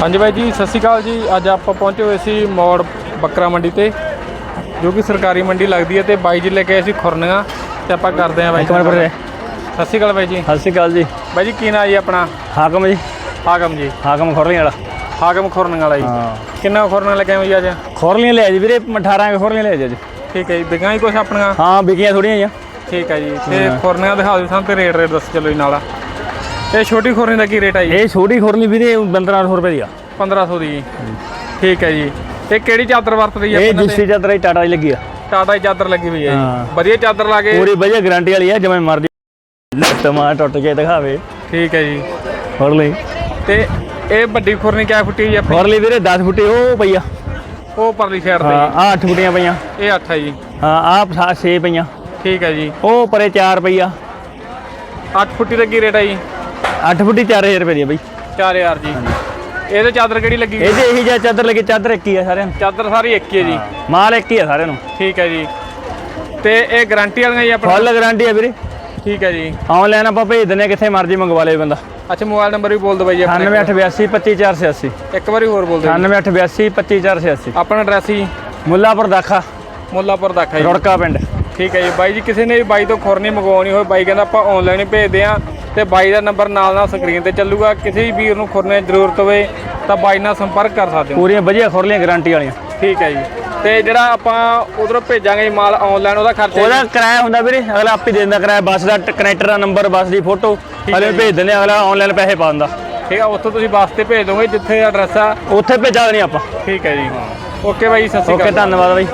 ਹਾਂਜੀ ਬਾਈ ਜੀ ਸਤਿ ਸ਼੍ਰੀ ਅਕਾਲ ਜੀ। ਅੱਜ ਆਪਾਂ ਪਹੁੰਚੇ ਹੋਏ ਸੀ ਮੋੜ ਬੱਕਰਾ ਮੰਡੀ ਤੇ ਜੋ ਕਿ ਸਰਕਾਰੀ ਮੰਡੀ ਲੱਗਦੀ ਹੈ ਤੇ ਬਾਈ ਜੀ ਲੈ ਕੇ ਆਏ ਸੀ ਖੁਰਨੀਆਂ ਤੇ ਆਪਾਂ ਕਰਦੇ ਆਂ ਬਾਈ ਜੀ। ਸਤਿ ਸ਼੍ਰੀ ਅਕਾਲ ਬਾਈ ਜੀ। ਸਤਿ ਸ਼੍ਰੀ ਅਕਾਲ ਜੀ। ਬਾਈ ਜੀ ਕੀ ਨਾਂ ਜੀ ਆਪਣਾ? ਹਾਕਮ ਜੀ। ਹਾਕਮ ਜੀ। ਹਾਕਮ ਖੋਰਲੀਆਂ ਵਾਲਾ। ਹਾਕਮ ਖੁਰਨੀਆਂ ਵਾਲਾ ਜੀ। ਹਾਂ। ਕਿੰਨਾ ਖੁਰਨੀਆਂ ਲੈ ਕੇ ਆਏ ਜੀ ਅੱਜ? ਖੋਰਲੀਆਂ ਲਿਆ ਜੀ ਵੀਰੇ 18 ਕੇ ਖੋਰਲੀਆਂ ਲਿਆ ਜੀ ਅੱਜ। ਠੀਕ ਹੈ ਜੀ ਵਿਕਾਂ ਹੀ ਕੁਛ ਆਪਣੀਆਂ? ਹਾਂ ਵਿਕੀਆਂ ਥੋੜੀਆਂ ਜੀ ਠੀਕ ਹੈ ਜੀ ਤੇ ਖੁਰਨੀਆਂ ਦਿਖਾ ਦਿਓ ਸਾਨੂੰ ਤੇ ਰੇਟ ਰੇਟ ਦੱਸ ਚਲੋ ਜੀ ਨਾਲ। ਤੇ ਛੋਟੀ ਖੁਰਨੀ ਦਾ ਕੀ ਰੇਟ ਹੈ ਜੀ? ਇਹ ਛੋਟੀ ਖੋਰਲੀ ਵੀਰੇ 1500 ਰੁਪਏ ਦੀ ਆ। 1500 ਦੀ। ਠੀਕ ਹੈ ਜੀ। ਤੇ ਕਿਹੜੀ ਚਾਦਰ ਵਰਤਦੀ ਹੈ ਇਹ ਜਿਸੀ ਚਾਦਰ ਹੀ ਟਾਟਾ ਦੀ ਲੱਗੀ ਆ। ਟਾਟਾ ਦੀ ਚਾਦਰ ਲੱਗੀ ਹੋਈ ਹਾਂ। ਜੀ। ਵਧੀਆ ਚਾਦਰ ਲਾ ਕੇ ਪੂਰੀ ਵਧੀਆ ਗਾਰੰਟੀ ਵਾਲੀ ਆ ਜਿਵੇਂ ਮਰਜ਼ੀ ਟਮਾ ਟੁੱਟ ਕੇ ਦਿਖਾਵੇ। ਠੀਕ ਹੈ ਜੀ। ਖੋਰਲੀ ਤੇ ਇਹ ਵੱਡੀ ਖੁਰਨੀ ਕਿਆ ਫੁੱਟੀ ਜੀ ਆਪਣੀ? ਖੋਰਲੀ ਵੀਰੇ 10 ਫੁੱਟੀ ਉਹ ਪਈ ਆ। ਉਹ ਪਰਲੀ ਸਾਈਡ ਤੇ ਹਾਂ ਆ 8 ਫੁੱਟੀਆਂ ਪਈਆਂ। ਇਹ 8 ਹੈ ਜੀ। ਹਾਂ ਆ 6 ਪਈਆਂ। ਠੀਕ ਹੈ ਜੀ। ਉਹ ਪਰੇ 4 ਪਈ ਆ। 8 ਫੁੱਟੀ ਦਾ ਕੀ ਰੇਟ ਹੈ ਜੀ? 8 ਫੁੱਟੀ 4000 ਰੁਪਏ ਦੀ ਆ ਬਈ। 4000 ਜੀ। ਇਹਦੇ ਚਾਦਰ ਕਿਹੜੀ ਲੱਗੀ? ਇਹਦੇ ਇਹੀ ਜਿਹਾ ਚਾਦਰ ਲੱਗੀ ਚਾਦਰ ਇੱਕ ਹੀ ਆ ਸਾਰਿਆਂ ਨੂੰ। ਚਾਦਰ ਸਾਰੀ ਇੱਕ ਹੀ ਹੈ ਜੀ। ਮਾਲ ਇੱਕ ਹੀ ਆ ਸਾਰਿਆਂ ਨੂੰ। ਠੀਕ ਹੈ ਜੀ। ਤੇ ਇਹ ਗਾਰੰਟੀ ਵਾਲੀਆਂ ਜੀ ਆਪਣਾ? ਫੁੱਲ ਗਾਰੰਟੀ ਆ ਵੀਰੇ। ਠੀਕ ਹੈ ਜੀ। ਆਨਲਾਈਨ ਆਪਾਂ ਭੇਜ ਦਿੰਦੇ ਹਾਂ ਕਿੱਥੇ ਮਰਜ਼ੀ ਮੰਗਵਾ ਲੇ ਬੰਦਾ। ਅੱਛਾ ਮੋਬਾਈਲ ਨੰਬਰ ਵੀ ਬੋਲ ਦਿਓ ਬਾਈ ਆਪਣਾ 9882 25486 ਇੱਕ ਵਾਰੀ ਹੋਰ ਬੋਲ ਦਿਓ ਜੀ। 9882 25486 ਆਪਣਾ ਐਡਰੈਸ ਜੀ। ਮੁੱਲਾਪੁਰ ਦਾਖਾ। ਮੁੱਲਾਪੁਰ ਦਾਖਾ ਜੀ। ਰੁੜਕਾ ਪਿੰਡ। ਠੀਕ ਹੈ ਜੀ। ਬਾਈ ਜੀ ਕਿਸੇ ਨੇ ਵੀ ਬਾਈ ਤੋਂ ਖੁਰਨੀ ਮੰਗਵਾਉਣੀ ਹੋਵੇ ਬਾਈ ਕਹਿੰਦਾ ਆਪਾਂ ਆਨਲਾਈਨ ਹੀ ਭੇਜਦੇ ਆ ਤੇ ਬਾਈ ਦਾ ਨੰਬਰ ਨਾਲ ਨਾਲ ਸਕਰੀਨ ਤੇ ਚੱਲੂਗਾ। ਕਿਸੇ ਵੀ ਵੀਰ ਨੂੰ ਖੁਰਨੇ ਦੀ ਜ਼ਰੂਰਤ ਹੋਵੇ ਤਾਂ ਬਾਈ ਨਾਲ ਸੰਪਰਕ ਕਰ ਸਕਦੇ ਹੋ। ਪੂਰੀਆਂ ਵਧੀਆ ਖੁਰਲੀਆਂ ਗਾਰੰਟੀ ਵਾਲੀਆਂ। ਠੀਕ ਹੈ ਜੀ। ਤੇ ਜਿਹੜਾ ਆਪਾਂ ਉਧਰੋਂ ਭੇਜਾਂਗੇ ਮਾਲ ਆਨਲਾਈਨ ਉਹਦਾ ਖਰਚਾ ਉਹਦਾ ਕਿਰਾਇਆ ਹੁੰਦਾ ਵੀਰੇ ਅਗਲਾ ਆਪੇ ਦੇ ਦਿੰਦਾ ਕਿਰਾਇਆ ਬੱਸ ਦਾ ਕਨੈਕਟਰ ਦਾ ਨੰਬਰ ਬੱਸ ਦੀ ਫੋਟੋ ਹਲੇ ਭੇਜ ਦਿੰਦੇ ਹਾਂ, ਅਗਲਾ ਆਨਲਾਈਨ ਪੈਸੇ ਪਾ ਦਿੰਦਾ। ਠੀਕ ਆ ਉੱਥੋਂ ਤੁਸੀਂ ਬੱਸ ਤੇ ਭੇਜ ਦੋਗੇ ਜਿੱਥੇ ਐਡਰੈਸ ਆ। ਉੱਥੇ ਭੇਜਾ ਦੇਣੀ ਆਪਾਂ। ਠੀਕ ਹੈ ਜੀ। ਓਕੇ ਬਾਈ ਸਤਿ ਸ਼੍ਰੀ ਓਕੇ ਅਕਾਲ। ਧੰਨਵਾਦ ਬਾਈ।